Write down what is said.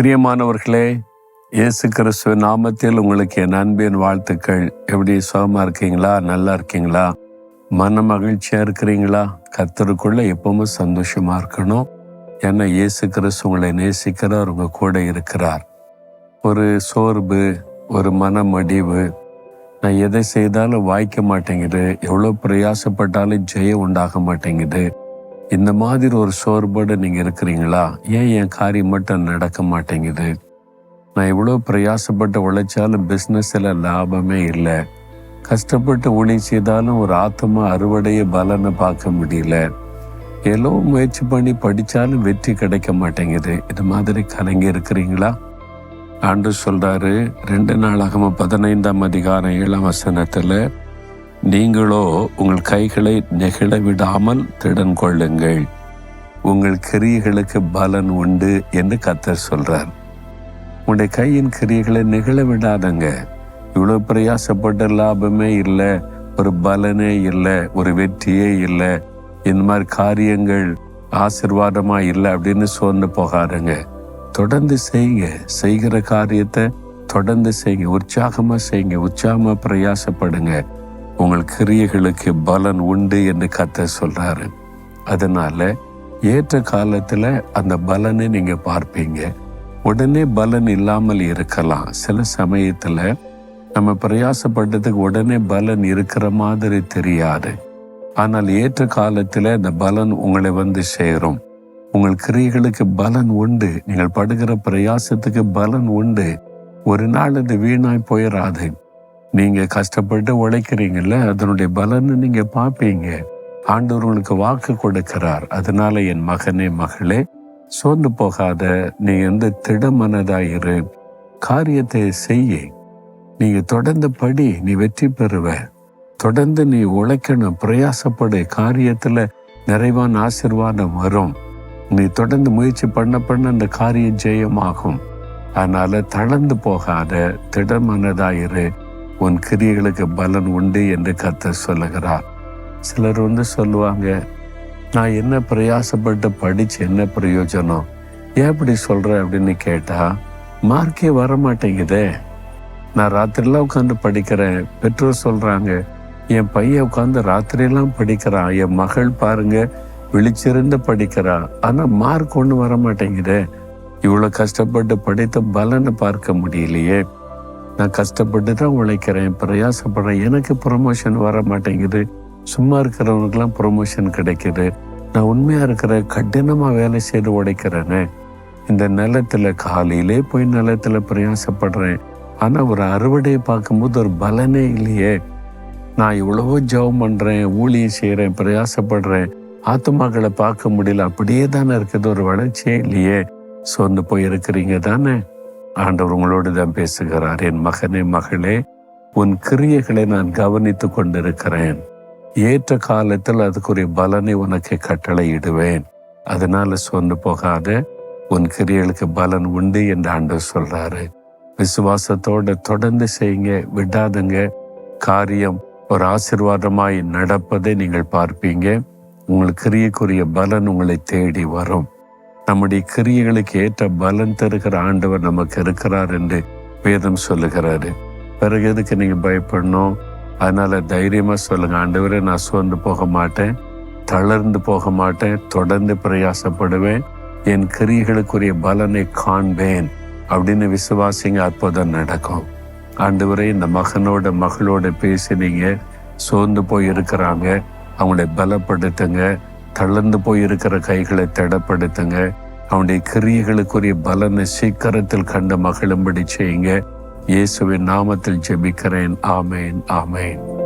பிரியமானவர்களே இயேசு கிறிஸ்துவ நாமத்தில் உங்களுக்கு என் அன்பின் வாழ்த்துக்கள். எப்படி சுகமாக இருக்கீங்களா? நல்லா இருக்கீங்களா? மன மகிழ்ச்சியாக இருக்கிறீங்களா? கத்தருக்குள்ள எப்பவுமே சந்தோஷமா இருக்கணும். ஏன்னா இயேசு கிறிஸ்து உங்களை நேசிக்கிறார் உங்க கூட இருக்கிறார். ஒரு சோர்வு ஒரு மனமடிவு நான் எதை செய்தாலும் வாய்க்க மாட்டேங்குது. எவ்வளோ பிரயாசப்பட்டாலும் ஜெயம் உண்டாக மாட்டேங்குது. இந்த மாதிரி ஒரு சோர்வோடு நீங்கள் இருக்கிறீங்களா? ஏன் என் காரியம் மட்டும் நடக்க மாட்டேங்குது? நான் இவ்வளோ பிரயாசப்பட்டு உழைச்சாலும் பிஸ்னஸில் லாபமே இல்லை. கஷ்டப்பட்டு ஒளி செய்தாலும் ஒரு ஆத்மா அறுவடைய பலனை பார்க்க முடியல. எவ்வளோ முயற்சி பண்ணி படித்தாலும் வெற்றி கிடைக்க மாட்டேங்குது. இது மாதிரி கலங்கி இருக்கிறீங்களா? ஆண்டு சொல்றாரு ரெண்டு நாளாகம பதினைந்தாம் அதிகாரம் ஏழாம் வசனத்தில் நீங்களோ உங்கள் கைகளை நெகிழ விடாமல் திடன் கொள்ளுங்கள் உங்கள் கிரியைகளுக்கு பலன் உண்டு என்று கத்தர் சொல்றார். உங்களுடைய கையின் கிரியைகளை நெகிழ விடாதங்க இவ்வளோ பிரயாசப்பட்ட லாபமே இல்லை ஒரு பலனே இல்லை ஒரு வெற்றியே இல்லை. இந்த மாதிரி காரியங்கள் ஆசிர்வாதமா இல்லை அப்படின்னு சோர்ந்து போகாருங்க தொடர்ந்து செய்யுங்க. செய்கிற காரியத்தை தொடர்ந்து செய்யுங்க. உற்சாகமா செய்யுங்க. உற்சாகமா பிரயாசப்படுங்க. உங்கள் கிரியைகளுக்கு பலன் உண்டு என்று கத்த சொல்றாரு. அதனால ஏற்ற காலத்துல அந்த பலனை நீங்க பார்ப்பீங்க. உடனே பலன் இல்லாமல் இருக்கலாம். சில சமயத்துல நம்ம பிரயாசப்பட்டதுக்கு உடனே பலன் இருக்கிற மாதிரி தெரியாது. ஆனால் ஏற்ற காலத்துல அந்த பலன் உங்களை வந்து சேரும். உங்கள் கிரியைகளுக்கு பலன் உண்டு. நீங்கள் படுகிற பிரயாசத்துக்கு பலன் உண்டு. ஒரு நாள் அது வீணாய் போயிடாது நீங்க கஷ்டப்பட்டு உழைக்கிறீங்கல்ல அதனுடைய பலன்னு நீங்க பார்ப்பீங்க. ஆண்டவர்களுக்கு வாக்கு கொடுக்கிறார். அதனால என் மகனே மகளே சோர்ந்து போகாத நீ எந்த திடமனதாயிரு காரியத்தை செய்ய. நீங்க தொடர்ந்து படி நீ வெற்றி பெறுவ. தொடர்ந்து நீ உழைக்கணும் பிரயாசப்படு. காரியத்துல நிறைவான ஆசிர்வாதம் வரும். நீ தொடர்ந்து முயற்சி பண்ண பண்ண அந்த காரியம் ஜெயமாகும். அதனால தளர்ந்து போகாத திடமனதாயிரு உன் கிரியைகளுக்கு பலன் உண்டு என்று கத்த சொல்லுகிறார். சிலர் வந்து சொல்லுவாங்க நான் என்ன பிரயாசப்பட்டு படிச்சு என்ன பிரயோஜனம்? ஏன் இப்படி சொல்ற? அப்படின்னு கேட்டா மார்க்கே வர மாட்டேங்குதே நான் ராத்திரிலாம் உட்காந்து படிக்கிறேன். பெற்றோர் சொல்றாங்க என் பையன் உட்காந்து ராத்திரியெல்லாம் படிக்கிறான். என் மகள் பாருங்க விழிச்சிருந்து படிக்கிறான் ஆனா மார்க் ஒன்று வர மாட்டேங்குதே இவ்வளோ கஷ்டப்பட்டு படித்த பலனை பார்க்க முடியலையே. நான் கஷ்டப்பட்டு தான் உழைக்கிறேன் பிரயாசப்படுறேன். எனக்கு ப்ரொமோஷன் வர மாட்டேங்குது சும்மா இருக்கிறவனுக்கெல்லாம் ப்ரொமோஷன் கிடைக்குது. நான் உண்மையாக இருக்கிற கடினமாக வேலை செய்து உடைக்கிறேனே இந்த நிலத்தில் காலையிலே போய் நிலத்துல பிரயாசப்படுறேன். ஆனால் ஒரு அறுவடையை பார்க்கும்போது ஒரு பலனே இல்லையே. நான் இவ்வளவோ ஜெபம் பண்ணுறேன் ஊழியம் செய்கிறேன் பிரயாசப்படுறேன். ஆத்மாக்களை பார்க்க முடியல. அப்படியே தானே இருக்குது ஒரு வளர்ச்சியே இல்லையே. சோர்ந்து போய் இருக்கிறீங்க தானே? ஆண்டவர் உங்களோடு தான் பேசுகிறார். என் மகனே மகளே உன் கிரியைகளை நான் கவனித்து கொண்டிருக்கிறேன். ஏற்ற காலத்தில் அதுக்குரிய பலனை உனக்கு கட்டளையிடுவேன். அதனால சொந்து போகாத உன் கிரியைகளுக்கு பலன் உண்டு என்று ஆண்டவர் சொல்றாரு. விசுவாசத்தோட தொடர்ந்து செய்யுங்க விடாதுங்க. காரியம் ஒரு ஆசிர்வாதமாய் நடப்பதை நீங்கள் பார்ப்பீங்க. உங்களுக்கு கிரியக்குரிய பலன் உங்களை தேடி வரும். நம்முடைய கிரியைகளுக்கு ஏற்ற பலன் தருகிற ஆண்டவர் நமக்கு இருக்கிறார் என்று வேதம் சொல்லுகிறாரு. பிறகு எதுக்கு நீங்க பயப்படணும்? அதனால தைரியமா சொல்லுங்க. ஆண்டவரே நான் சோர்ந்து போக மாட்டேன். தளர்ந்து போக மாட்டேன். தொடர்ந்து பிரயாசப்படுவேன். என் கிரியைகளுக்குரிய பலனை காண்பேன் அப்படின்னு விசுவாசிங்க அற்புதம் நடக்கும். ஆண்டவரே இந்த மகனோட மகளோட பேசினீங்க சோர்ந்து போய் இருக்கிறாங்க அவங்களை பலப்படுத்துங்க. தளர்ந்து போய் இருக்கிற கைகளை திடப்படுத்துங்க. அவனுடைய கிரியைகளுக்குரிய பலனை சீக்கிரத்தில் கண்டு மகிழும்படி செய்யுங்க. இயேசுவின் நாமத்தில் ஜெபிக்கிறேன். ஆமேன் ஆமேன்.